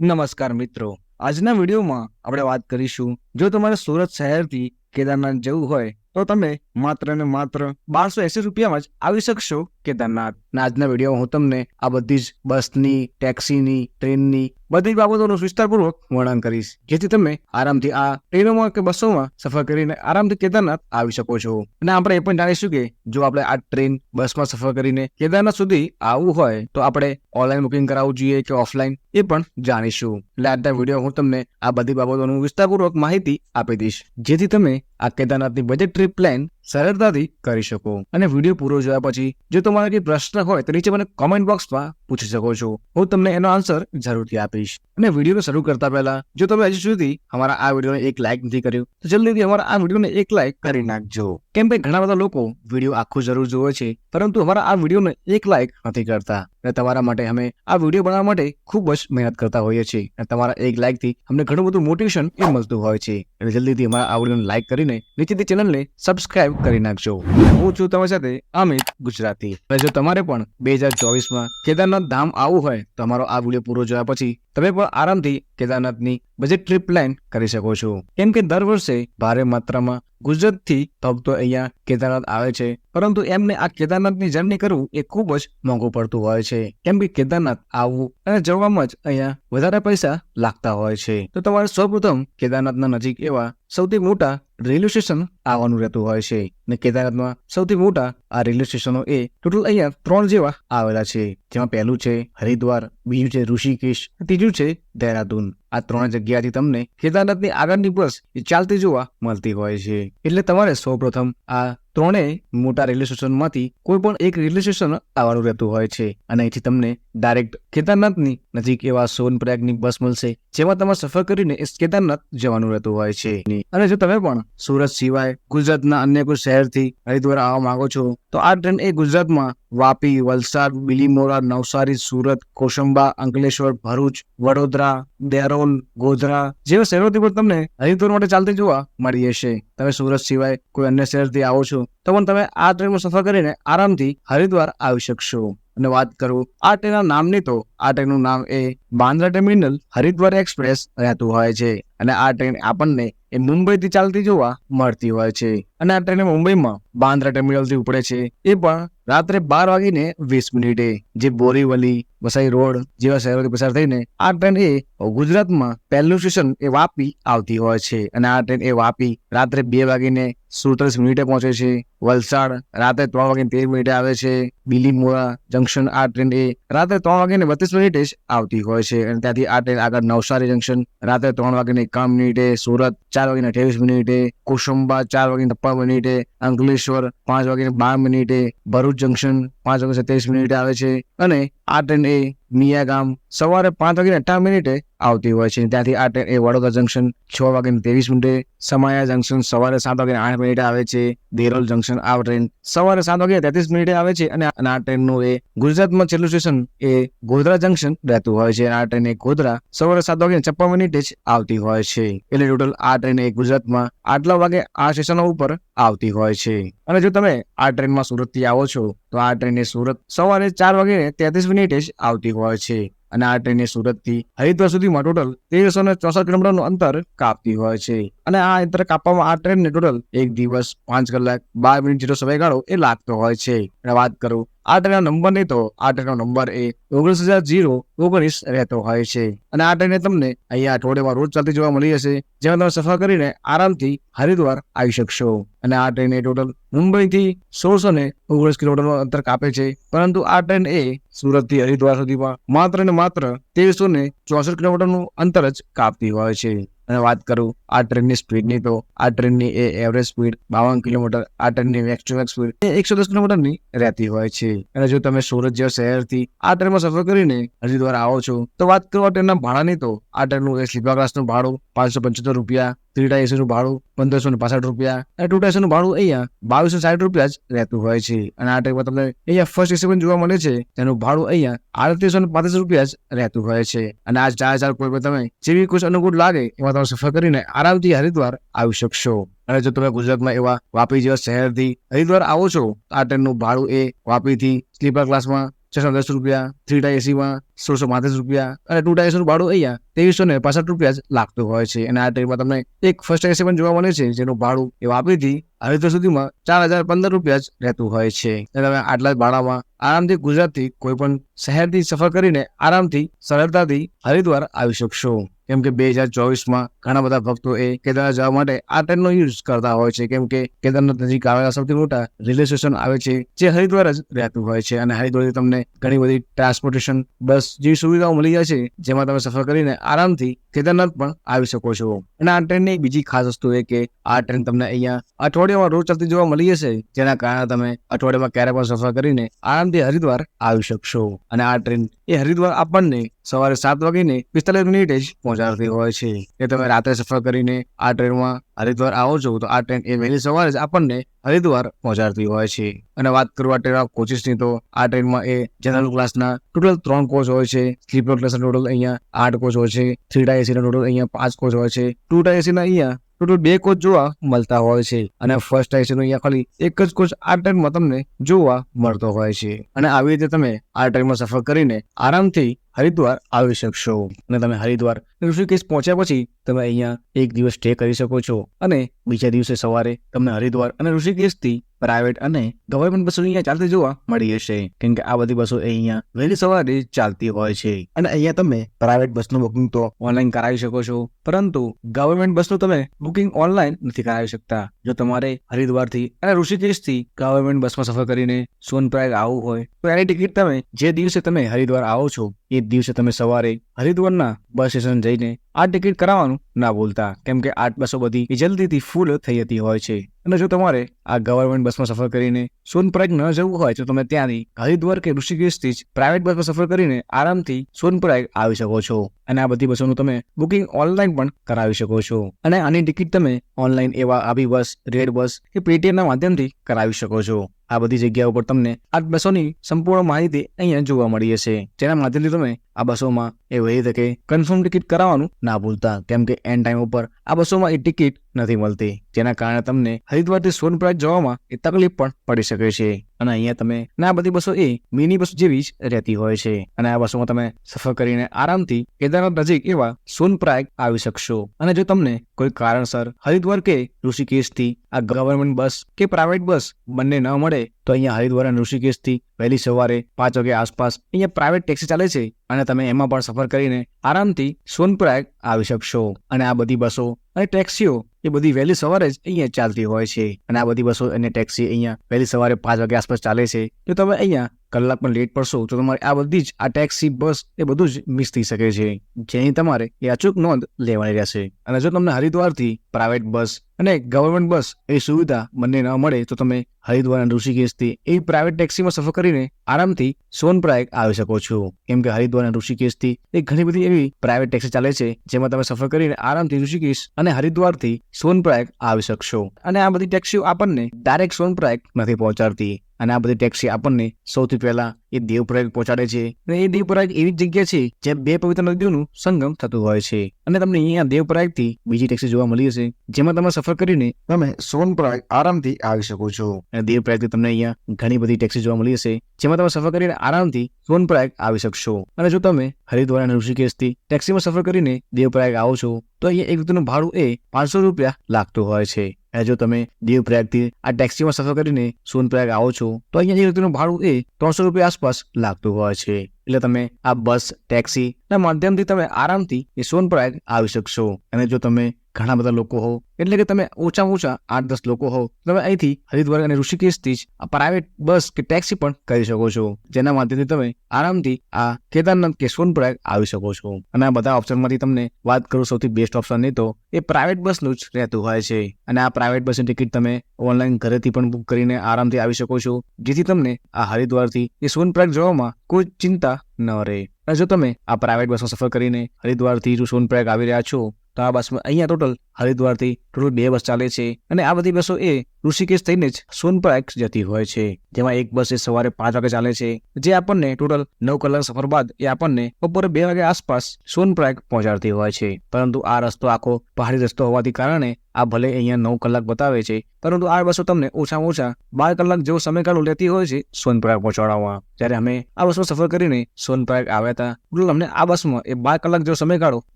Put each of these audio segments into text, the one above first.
નમસ્કાર મિત્રો. આજના વિડીયોમાં આપણે વાત કરીશું, જો તમારે સુરત શહેરથી કેદારનાથ જવું હોય, તો તમે માત્ર ને માત્ર બારસો એસી રૂપિયામાં જ આવી શકશો કેદારનાથ. અને આજના વિડીયોમાં હું તમને આ બધી જ બસની ટેક્સીની ટ્રેનની બધી જ બાબતોનું વિસ્તારપૂર્વક વર્ણન કરીશ, જેથી તમે આરામથી આ ટ્રેનોમાં કે બસોમાં સફર કરીને આરામથી કેદારનાથ આવી શકો છો. અને આપણે એ પણ જાણીશું કે જો આપણે આ ટ્રેન બસમાં સફર કરીને કેદારનાથ સુધી આવવું હોય, તો આપણે ઓનલાઈન બુકિંગ કરાવવું જોઈએ કે ઓફલાઈન એ પણ જાણીશું. એટલે આજના વીડિયો હું તમને આ બધી બાબતોનું વિસ્તારપૂર્વક માહિતી આપી દઈશ, જેથી તમે આ કેદારનાથની બજેટ ટ્રીપ પ્લાન સરળતાથી કરી શકો. અને વીડિયો પૂરો જોયા પછી, જો તમારે કોઈ પ્રશ્ન હોય, તો નીચે મને કોમેન્ટ બોક્સમાં પૂછી શકો છો. હું તમને એનો આન્સર જરૂરથી આપીશ. અને વીડિયો શરૂ કરતા પહેલા, જો તમે હજી સુધી અમારા આ વિડીયોને એક લાઇક નથી કર્યું, તો જલ્દીથી અમારા આ વિડીયોને એક લાઇક કરી નાખજો. કેમ કે ઘણા બધા લોકો વીડિયો આખું જરૂર જોવે છે, પરંતુ અમારા આ વિડીયોને એક લાઇક નથી કરતા. અને તમારા માટે અમે આ વીડિયો બનાવવા માટે ખૂબ જ મહેનત કરતા હોઈએ છીએ. અને તમારા એક લાઇકથી અમને ઘણું બધું મોટિવેશન એ મળતું હોય છે. એટલે જલ્દીથી અમારા આ વિડીયોને લાઇક કરીને નીચેથી ચેનલને સબસ્ક્રાઇબ કરી નાખજો. હું છું તમારી સાથે અમિત ગુજરાતી. અને જો તમારે પણ બે હજાર ચોવીસમાં કેદારનાથ ધામ આવવું હોય, તો અમારો આ વીડિયો પૂરો જોયા પછી તમે પણ આરામથી કેદારનાથની બજેટ ટ્રીપ પ્લાન કરી શકો છો. કેમ કે દર વર્ષે ભારે માત્રામાં ગુજરાતથી ભક્તો અહીંયા કેદારનાથ આવે છે. પરંતુ એમને આ કેદારનાથની જર્ની કરવું એ ખૂબ જ મોંઘું પડતું હોય છે. કેમ કે કેદારનાથ આવવું અને જવામાં જ અહીંયા વધારે પૈસા લાગતા હોય છે. તો તમારે સૌપ્રથમ કેદારનાથના નજીક એવા સૌથી મોટા રેલવે સ્ટેશન આવવાનું રહેતું હોય છે ને કેદારનાથમાં સૌથી મોટા આ રેલવે સ્ટેશનો એ ટોટલ અહીંયા ત્રણ જેવા આવેલા છે. જેમાં પહેલું છે હરિદ્વાર, બીજું છે ઋષિકેશ ત્રીજું છે દહેરાદૂન. આ ત્રણ જગ્યાથી તમને કેદારનાથની આગળની બસ એ ચાલતી જોવા મળતી હોય છે. એટલે તમારે સૌપ્રથમ આ ત્રણેય મોટા રેલવે સ્ટેશનમાંથી કોઈ પણ એક રેલવે સ્ટેશન આવવાનું રહેતું હોય છે. અને અહીંથી તમને ડાયરેક્ટ કેદારનાથની નજીક એવા સોનપ્રયાગની બસ મળશે, જેમાં તમારે સફર કરીને કેદારનાથ જવાનું રહેતું હોય છે. અને જો તમે પણ સુરત સિવાય ગુજરાતના અન્ય કોઈ શહેરથી હરિદ્વાર આવવા માંગો છો, તો આ ટ્રેન એ ગુજરાતમાં વાપી, વલસાડ, બિલીમોરા, નવસારી, સુરત કોશંબા અંકલેશ્વર, ભરૂચ, વડોદરા દેરોલ ગોધરા, જેવા શહેરોથી પણ તમને હરિદ્વાર માટે ચાલતી જોવા મળી હશે. તમે સુરત સિવાય કોઈ અન્ય શહેરથી આવો છો, તો પણ તમે આ ટ્રેનમાં સફર કરીને આરામથી હરિદ્વાર આવી શકશો. અને વાત કરું આ ટ્રેનના નામની, તો આ ટ્રેનનું નામ એ બાંદ્રા ટર્મિનલ હરિદ્વાર એક્સપ્રેસ રહેતું હોય છે. અને આ ટ્રેન આપણને એ મુંબઈથી ચાલતી જોવા મળતી હોય છે. અને આ ટ્રેન મુંબઈમાં બાંદ્રા ટર્મિનલથી ઉપડે છે. એ પણ રાત્રે બાર વાગીને વીસ મિનિટે જે બોરીવલી, વસાઈ રોડ જેવા શહેરોથી પસાર થઈને આ ટ્રેન એ ગુજરાતમાં પહેલું સ્ટેશન એ વાપી આવતી હોય છે. અને આ ટ્રેન એ વાપી રાત્રે બે વાગીને સુડતાલીસ મિનિટે પહોંચે છે. વલસાડ રાતે ત્રણ વાગે તેર મિનિટે આવે છે. બિલીમોરા જંકશન આ ટ્રેન એ રાત્રે ત્રણ વાગે ને બત્રીસ મિનિટે જ આવતી હોય છે અને ત્યાંથી આ ટ્રેન આગળ નવસારી જંકશન રાત્રે ત્રણ વાગે એકાવન મિનિટે, સુરત ચાર વાગે અઠ્યાવીસ મિનિટે, કોશંબા ચાર વાગે છપ્પન મિનિટે, અંકલેશ્વર પાંચ વાગે બાર મિનિટે, ભરૂચ જંકશન પાંચ વાગે સત્યાવીસ મિનિટે આવે છે. અને આ ટ્રેન એ મિયા ગામ સવારે પાંચ વાગે અઠાવન મિનિટે આવતી હોય છે. ત્યાંથી આ ટ્રેન એ વડોદરા જંકશન છ વાગે ત્રેવીસ મિનિટે, સમાયા જંકશન સવારે સાત વાગે આઠ મિનિટે આવે છે. દેરોલ જંકશન આ ટ્રેન સવારે સાત વાગે તેત્રીસ મિનિટે આવે છે અને આ ટ્રેનનું એ ગુજરાતમાં છેલ્લું સ્ટેશન એ ગોધરા જંકશન રહેતું હોય છે. આ ટ્રેન એ ગોધરા સવારે સાત વાગે છપ્પન મિનિટે જ આવતી હોય છે. એટલે ટોટલ આ ટ્રેન એ ગુજરાતમાં આટલા વાગે આ સ્ટેશનો ઉપર આવતી હોય છે. અને જો તમે આ ટ્રેનમાં સુરતથી આવો છો, તો આ ટ્રેન સુરત સવારે ચાર વાગે તેત્રીસ મિનિટે જ આવતી હોય છે. અને આ ટ્રેન એ સુરતથી હરિદ્વાર સુધીમાં ટોટલ તેરસો ને ચોસઠ કિલોમીટરનું અંતર કાપતી હોય છે. અને આ અંતર કાપવામાં આ ટ્રેનને ટોટલ એક દિવસ પાંચ કલાક બાર મિનિટ જેટલો સમયગાળો એ લાગતો હોય છે. અને વાત કરું આ ટ્રેનનો નંબર નહીં તો આ ટ્રેનનો નંબર એ ઓગણીસ હજાર જીરો ઓગણીસ રહેતો હોય છે. અને આ ટ્રેને તમને અહીંયા અઠવાડિયામાં રોજ ચાલતી જોવા મળી જશે જેમાં તમે સફર કરીને આરામથી હરિદ્વાર આવી શકશો. અને આ ટ્રેન એ ટોટલ મુંબઈથી સોળસો ને ઓગણીસ કિલોમીટરનું અંતર કાપે છે. પરંતુ આ ટ્રેન એ સુરતથી હરિદ્વાર સુધીમાં માત્ર ને માત્ર તેરસો ને ચોસઠ કિલોમીટરનું અંતર જ કાપતી હોય છે. અને વાત કરું, આ ટ્રેનની સ્પીડની, તો આ ટ્રેનની એ એવરેજ સ્પીડ બાવન કિલોમીટર, આ ટ્રેનની મેક્સ ટુ સ્પીડ એકસો દસ કિલોમીટરની રહેતી હોય છે. અને જો તમે સુરત જેવા શહેરથી આ ટ્રેનમાં સફર કરીને હરિદ્વાર આવો છો, તો વાત કરું આ ટ્રેનના ભાડાની, તો આ ટ્રેનનું એ સ્લીપર ક્લાસનું ભાડું પાંચસો પંચોતેર રૂપિયા થ્રી ટાઈ એસીનું ભાડું પંદરસો ને પાસઠ રૂપિયા, અને ટુ ટાઈસનું ભાડું અહીંયા બાવીસો સાઠ રૂપિયા જ રહેતું હોય છે. અને આ ટ્રેનમાં તમને અહીંયા ફર્સ્ટ એસી પણ જોવા મળે છે, તેનું ભાડું અહીંયા આડત્રીસો ને પાંત્રીસ રૂપિયા જ રહેતું હોય છે. અને આ ચાર ચાર કોઈ તમે જેવી કુછ અનુકૂળ લાગે એમાં તમે સફર કરીને આરામથી હરિદ્વાર આવી શકશો. અને જો તમે ગુજરાતમાં એવા વાપી જેવા શહેરથી હરિદ્વાર આવો છો આ ટ્રેનનું ભાડું એ વાપીથી સ્લીપર ક્લાસમાં છસો દસ રૂપિયા, થ્રી ટાઈ એસીમાં સોળસો પાંત્રીસ રૂપિયા અને ટુ ટાઈ એસીનું ભાડું અહીંયા ત્રેવીસો ને પાસઠ રૂપિયા જ લાગતું હોય છે. અને આ ટ્રેનમાં તમને એક ફર્સ્ટ એસી પણ જોવા મળે છે, જેનું ભાડું એ વાપરીથી હરિદ્વાર સુધીમાં ચાર હજાર પંદર રૂપિયા જ રહેતું હોય છે. અને તમે આટલા જ ભાડામાં આરામથી ગુજરાતથી કોઈ પણ શહેરથી સફર કરીને આરામથી સરળતાથી હરિદ્વાર આવી શકશો. કેમ કે બે હજાર ચોવીસમાં ઘણા બધા ભક્તો એ કેદારનાથ જવા માટે આ ટ્રેનનો યુઝ કરતા હોય છે. કેમ કે કેદારનાથ નજીક આવેલા સૌથી મોટા રેલવે સ્ટેશન આવે છે, જે હરિદ્વાર જ રહેતું હોય છે. અને હરિદ્વારથી તમને ઘણી બધી ટ્રાન્સપોર્ટેશન બસ જેવી સુવિધાઓ મળી જાય છે, જેમાં તમે સફર કરીને આરામથી કેદારનાથ પણ આવી શકો છો. અને આ ટ્રેનની બીજી ખાસ વસ્તુ એ કે આ ટ્રેન તમને અહીંયા અઠવાડિયામાં રોજ ચાલતી જોવા મળી જશે, જેના કારણે તમે અઠવાડિયામાં ક્યારે પણ સફર કરીને આરામથી હરિદ્વાર આવી શકશો. અને આ ટ્રેન એ હરિદ્વાર આપણને સવારે સાત વાગીને પિસ્તાલીસ મિનિટે જ પહોંચાડતી હોય છે. કે તમે રાત્રે સફર કરીને આ ટ્રેનમાં હરિદ્વાર આવો છો, તો આ ટ્રેન એ વહેલી સવારે જ આપણને હરિદ્વાર પહોંચાડતી હોય છે. અને વાત કરવા ટ્રેન કોચિસની, તો આ ટ્રેનમાં એ જનરલ ક્લાસના ટોટલ ત્રણ કોચ હોય છે. સ્લીપર ક્લાસના ટોટલ અહીંયા આઠ કોચ હોય છે. થ્રી ટાઈ એસીના ટોટલ અહીંયા પાંચ કોચ હોય છે. ટુ ટાઈ એસીના અહીંયા ટોટલ બે કોચ જોવા મળતા હોય છે. અને ફર્સ્ટ એસીનો અહીંયા ખાલી એક જ કોચ આ ટ્રેનમાં તમને જોવા મળતો હોય છે. અને આવી રીતે તમે આ ટ્રેનમાં સફર કરીને આરામથી હરિદ્વાર આવી શકશો. અને તમે હરિદ્વાર ઋષિકેશ પહોંચ્યા પછી તમે અહીંયા એક દિવસ સ્ટે કરી શકો છો. અને બીજા દિવસે સવારે તમને હરિદ્વાર અને ઋષિકેશથી પ્રાઇવેટ અને ગવર્મેન્ટ બસો અહીંયા ચાલતી જોવા મળી જશે કેમ કે આ બધી બસો અહીંયા વહેલી સવારે ચાલતી હોય છે. અને અહીંયા તમે પ્રાઇવેટ બસનું બુકિંગ તો ઓનલાઈન કરાવી શકો છો. પરંતુ ગવર્મેન્ટ બસનું તમે બુકિંગ ઓનલાઈન નથી કરાવી શકતા. જો તમારે હરિદ્વારથી અને ઋષિકેશથી ગવર્મેન્ટ બસમાં સફર કરીને સોનપ્રાગ આવવું હોય, તો એની ટિકિટ તમે જે દિવસે તમે હરિદ્વાર આવો છો, એ દિવસે તમે સવારે હરિદ્વારના બસ સ્ટેશન જઈને આ ટિકિટ કરાવવાનું ના ભૂલતા. કેમ કે આ બસો બધી જલ્દીથી ફૂલ થઈ જતી હોય છે. અને જો તમારે આ ગવર્મેન્ટ બસમાં સફર કરીને સોનપ્રયાગ ન જવું હોય તો તમે ત્યાંથી હરિદ્વાર કે ઋષિકેશથી જ પ્રાઇવેટ બસમાં સફર કરીને આરામથી સોનપ્રયાગ આવી શકો છો. અને આ બધી બસોનું તમે બુકિંગ ઓનલાઈન પણ કરાવી શકો છો. અને આની ટિકિટ તમે ઓનલાઈન એવા આવી બસ રેડ બસ કે પેટીએમના માધ્યમથી કરાવી શકો છો. આ બધી જગ્યાઓ ઉપર તમને આ બસોની સંપૂર્ણ માહિતી અહીંયા જોવા મળી જશે જેના માધ્યમથી તમે આ બસોમાં એ વહી તકે કન્ફર્મ ટિકિટ કરાવવાનું ના ભૂલતા, કેમ કે એન્ડ ટાઈમ ઉપર આ બસોમાં એ ટિકિટ નથી મળતી, જેના કારણે તમને હરિદ્વારથી સોનપ્રયાગ જવામાં એ તકલીફ પણ પડી શકે છે. અને અહીંયા તમે ના બધી બસો એ મિની બસ જેવી જ રહેતી હોય છે. અને આ બસોમાં તમે સફર કરીને આરામથી કેદારનાથ નજીક એવા સોનપ્રયાગ આવી શકશો. અને જો તમને કોઈ કારણસર હરિદ્વાર કે ઋષિકેશથી આ ગવર્મેન્ટ બસ કે પ્રાઇવેટ બસ બંને ન મળે તો અહીંયા હરિદ્વાર અને ઋષિકેશથી વહેલી સવારે પાંચ વાગે આસપાસ અહીંયા પ્રાઇવેટ ટેક્સી ચાલે છે અને તમે એમાં પણ સફર કરીને આરામથી સોનપ્રયાગ આવી શકશો. અને આ બધી બસો અને ટેક્સીઓ એ બધી વહેલી સવારે જ અહીંયા ચાલતી હોય છે. અને આ બધી બસો અને ટેક્સી અહીંયા વહેલી સવારે પાંચ વાગે આસપાસ ચાલે છે. જો તમે અહીંયા કલાક પણ લેટ પડશો, તો તમારે આ બધી જ, આ ટેક્સી બસ એ બધું જ મિસ થઈ શકે છે. જેની તમારે એ અચૂક નોંધ લેવાની રહેશે. અને જો તમને હરિદ્વારથી પ્રાઇવેટ બસ અને ગવર્મેન્ટ બસ એ સુવિધા બંને ન મળે તો તમે હરિદ્વાર અને ઋષિકેશથી એ પ્રાઇવેટ ટેક્સીમાં સફર કરીને આરામથી સોનપ્રાયક આવી શકો છો. કેમ કે હરિદ્વાર અને ઋષિકેશથી એ ઘણી બધી એવી પ્રાઇવેટ ટેક્સી ચાલે છે, જેમાં તમે સફર કરીને આરામથી ઋષિકેશ અને હરિદ્વારથી સોનપ્રાયક આવી શકશો. અને આ બધી ટેક્સીઓ આપણને ડાયરેક્ટ સોનપ્રાયક નથી પહોંચાડતી. અને આ બધી ટેક્સી આપણને સૌથી પહેલા એ દેવપ્રયાગ પહોંચાડે છે અને એ દેવપ્રયાગ એવી જગ્યા છે જ્યાં બે પવિત્ર નદીઓનું સંગમ થતું હોય છે. અને તમને અહીંયા દેવપ્રયાગથી બીજી ટેક્સી જોવા મળી હશે, જેમાં તમે સફર કરીને તમે સોનપ્રયાગ આરામથી આવી શકો છો. અને દેવપ્રયાગથી તમને અહીંયા ઘણી બધી ટેક્સી જોવા મળી હશે, જેમાં તમે સફર કરીને આરામથી સોનપ્રયાગ આવી શકશો. અને જો તમે હરિદ્વાર અને ઋષિકેશથી ટેક્સીમાં સફર કરીને દેવપ્રયાગ આવો છો તો અહીંયા એક વ્યક્તિનું ભાડું એ પાંચસો રૂપિયા લાગતું હોય છે. જો તમે દેવપ્રયાગથી આ ટેક્સીમાં સફર કરીને સોનપ્રયાગ આવો છો, તો અહીંયા એક વ્યક્તિનું ભાડું એ ત્રણસો રૂપિયા આસપાસ લાગતું હોય છે. એટલે તમે આ બસ, ટેક્સી ના માધ્યમથી તમે આરામથી એ સોનપ્રયાગ આવી શકશો. અને જો તમે ઘણા બધા લોકો હો એટલે કે તમે ઓછામાં ઓછા આઠ દસ લોકો હો તમે અહીંથી હરિદ્વાર અને ઋષિકેશથી જ પ્રાઇવેટ બસ કે ટેક્સી પણ કરી શકો છો. જેના માધ્યમથી તમે આરામથી આ કેદારનાથ કે સોનપ્રયાગ આવી શકો છો. અને આ બધા ઓપ્શનમાંથી તમને વાત કરું સૌથી બેસ્ટ ઓપ્શન નહીં તો એ પ્રાઇવેટ બસનું જ રહેતું હોય છે. અને આ પ્રાઇવેટ બસની ટિકિટ તમે ઓનલાઈન ઘરેથી પણ બુક કરીને આરામથી આવી શકો છો. જેથી તમને આ હરિદ્વારથી એ સોનપ્રયાગ જવામાં કોઈ ચિંતા ન રહે. અને જો તમે આ પ્રાઇવેટ બસમાં સફર કરીને હરિદ્વારથી જો સોનપ્રયાગ આવી રહ્યા છો તો આ બસમાં અહીંયા ટોટલ હરિદ્વારથી ટોટલ બે બસ ચાલે છે અને આ બધી બસો એ ઋષિકેશ થઈને જ સોનપ્રયાગ જતી હોય છે. જેમાં એક બસ એ સવારે પાંચ વાગે ચાલે છે, જે આપણને ટોટલ નવ કલાક સફર બાદ એ આપણને બપોરે બે વાગે આસપાસ સોનપ્રયાગ પહોંચાડતી હોય છે. પરંતુ આ રસ્તો આખો પહાડી રસ્તો હોવાથી કારણે આ ભલે અહીંયા નવ કલાક બતાવે છે, પરંતુ આ બસો તમને ઓછામાં ઓછા બાર કલાક જેવો સમયગાળો લેતી હોય છે સોનપ્રયાગ પહોંચાડવામાં. જ્યારે અમે આ બસમાં સફર કરીને સોનપ્રયાગ આવ્યા હતા, ટોટલ અમને આ બસમાં એ બાર કલાક જેવો સમયગાળો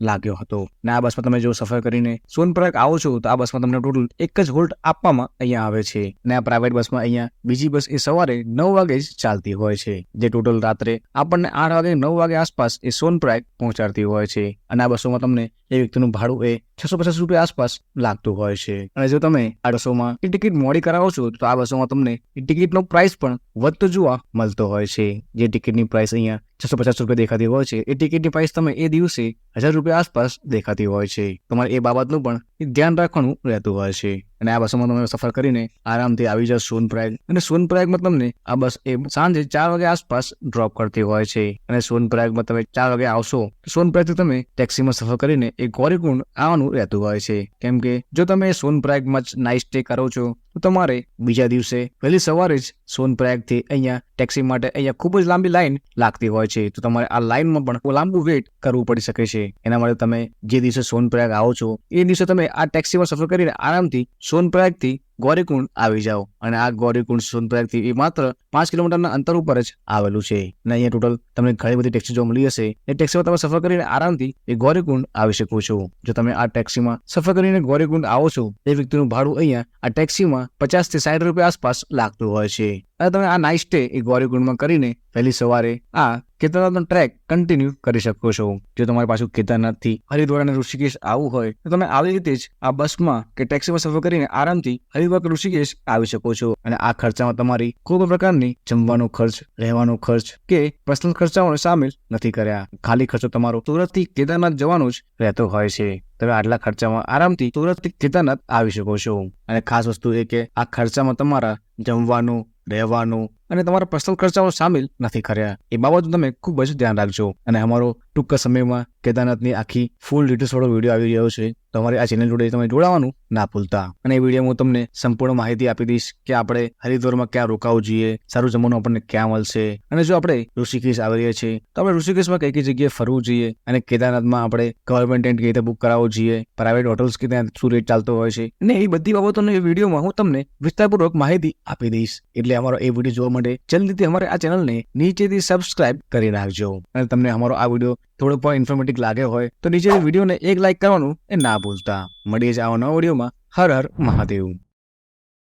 લાગ્યો હતો. ને આ બસમાં તમે જો સફર કરીને સોનપ્રયાગ આવો છો, તો આ બસમાં તમને ટોટલ એક જ હોલ્ટ આપવામાં અહીંયા આવે છે. અને આ પ્રાઇવેટ બસમાં અહીંયા બીજી બસ એ સવારે નવ વાગે જ ચાલતી હોય છે, જે ટોટલ રાત્રે આપણને આઠ વાગે નવ વાગે આસપાસ એ સોનપ્રયાગ પહોંચાડતી હોય છે. અને આ બસોમાં તમને એ વ્યક્તિનું ભાડું એ છસો પચાસ રૂપિયા આસપાસ લાગતું હોય છે અને જો તમે આ બસોમાં એ ટિકિટ મોડી કરાવો છો તો આ બસોમાં તમને એ ટિકિટનો પ્રાઇસ પણ વધતો જોવા મળતો હોય છે જે ટિકિટની પ્રાઇસ અહીંયા છસો પચાસ રૂપિયા દેખાતી હોય છે એ ટિકિટની પ્રાઇસ તમે એ દિવસે હજાર રૂપિયા આસપાસ દેખાતી હોય છે તમારે એ બાબતનું પણ ધ્યાન રાખવાનું રહેતું હોય છે અને આ બસોમાં તમે સફર કરીને આરામથી આવી જાવ સોનપ્રયાગ અને સોનપ્રયાગમાં તમને આ બસ એ સાંજે ચાર વાગે આસપાસ ડ્રોપ કરતી હોય છે અને સોનપ્રયાગમાં તમે ચાર વાગે આવશો સોનપ્રયાગથી તમે ટેક્સીમાં સફર કરીને એ ગોરીકુંડ આવવાનું રહેતું હોય છે. કેમ કે જો તમે સોનપ્રયાગમાં જ નાઇટ સ્ટે કરો છો તો તમારે બીજા દિવસે વહેલી સવારે જ સોનપ્રયાગથી અહીંયા ટેક્સી માટે અહીંયા ખૂબ જ લાંબી લાઈન લાગતી હોય છે. તો તમારે આ લાઈનમાં પણ લાંબુ વેઇટ કરવું પડી શકે છે. એના માટે તમે જે દિવસે સોનપ્રયાગ આવો છો, એ દિવસે તમે આ ટેક્સીમાં સફર કરીને આરામથી સોનપ્રયાગથી ગૌરીકુંડ આવી જાઓ. અને આ ગૌરીકુંડ સોનપ્રયાગથી એ માત્ર પાંચ કિલોમીટરના અંતર ઉપર જ આવેલું છે. અને અહીંયા ટોટલ તમને ઘણી બધી ટેક્સી જોવા મળી હશે. એ ટેક્સીમાં તમે સફર કરીને આરામથી એ ગૌરીકુંડ આવી શકો છો. જો તમે આ ટેક્સીમાં સફર કરીને ગૌરીકુંડ આવો છો, એ વ્યક્તિનું ભાડું અહીંયા આ ટેક્સીમાં પચાસથી સાઠ રૂપિયા આસપાસ લાગતું હોય છે. અને તમે આ નાઇટ સ્ટે એ ગૌરીકુંડમાં કરીને પહેલી સવારે આ કેદારનાથનો ટ્રેક કન્ટિન્યુ કરી શકો છો. જો તમારી પાછું કેદારનાથથી હરિદ્વાર અને ઋષિકેશ આવવું હોય, તો તમે આવી રીતે જ આ બસમાં કે ટેક્સીમાં સફર કરીને આરામથી હરિદ્વાર ઋષિકેશ આવી શકો છો. અને આ ખર્ચામાં તમારી કોઈ પણ પ્રકારની જમવાનો ખર્ચ, રહેવાનો ખર્ચ કે પર્સનલ ખર્ચાઓને સામેલ નથી કર્યા. ખાલી ખર્ચો તમારો સુરતથી કેદારનાથ જવાનો જ રહેતો હોય છે. તમે આટલા ખર્ચામાં આરામથી સુરતથી કેદારનાથ આવી શકો છો. અને ખાસ વસ્તુ એ કે આ ખર્ચામાં તમારા જમવાનું રહેવાનું અને તમારા પર્સનલ ખર્ચાઓ સામેલ નથી કર્યા. એ બાબતનું તમે ખૂબ જ ધ્યાન રાખજો. અને અમારો ટૂંક સમયમાં કેદારનાથની આખી ફૂલ ડિટેલ્સ વાળો વીડિયો આવી રહ્યો છે. તો અમારી આ ચેનલ જોડે તમે જોડાવાનું ના ભૂલતા. અને એ વીડિયો હું તમને સંપૂર્ણ માહિતી આપી દઈશ કે આપણે હરિદ્વારમાં ક્યાં રોકાવું જોઈએ, સારું જમવાનું આપણને ક્યાં મળશે. અને જો આપણે ઋષિકેશ આવી રહ્યા છીએ, તો આપણે ઋષિકેશમાં કઈ કઈ જગ્યાએ ફરવું જોઈએ અને કેદારનાથમાં આપણે ગવર્મેન્ટ ટેન્ટ કઈ રીતે બુક કરાવવો જોઈએ પ્રાઇવેટ હોટલ્સ કે ત્યાં શું રેટ ચાલતો હોય છે. અને એ બધી બાબતોની વિડીયોમાં હું તમને વિસ્તારપૂર્વક માહિતી આપી દઈશ. એટલે અમારો એ વીડિયો જોવા માટે જલ્દીથી અમારે આ ચેનલને નીચેથી સબસ્ક્રાઇબ કરી નાખજો. અને તમને અમારો આ વીડિયો થોડો પણ ઇન્ફોર્મેટિવ લાગ્યો હોય તો નીચે વિડીયોને એક લાઇક કરવાનું એ ના ભૂલતા. મળીએ જ આવા નવા વિડીયોમાં. હર હર મહાદેવ.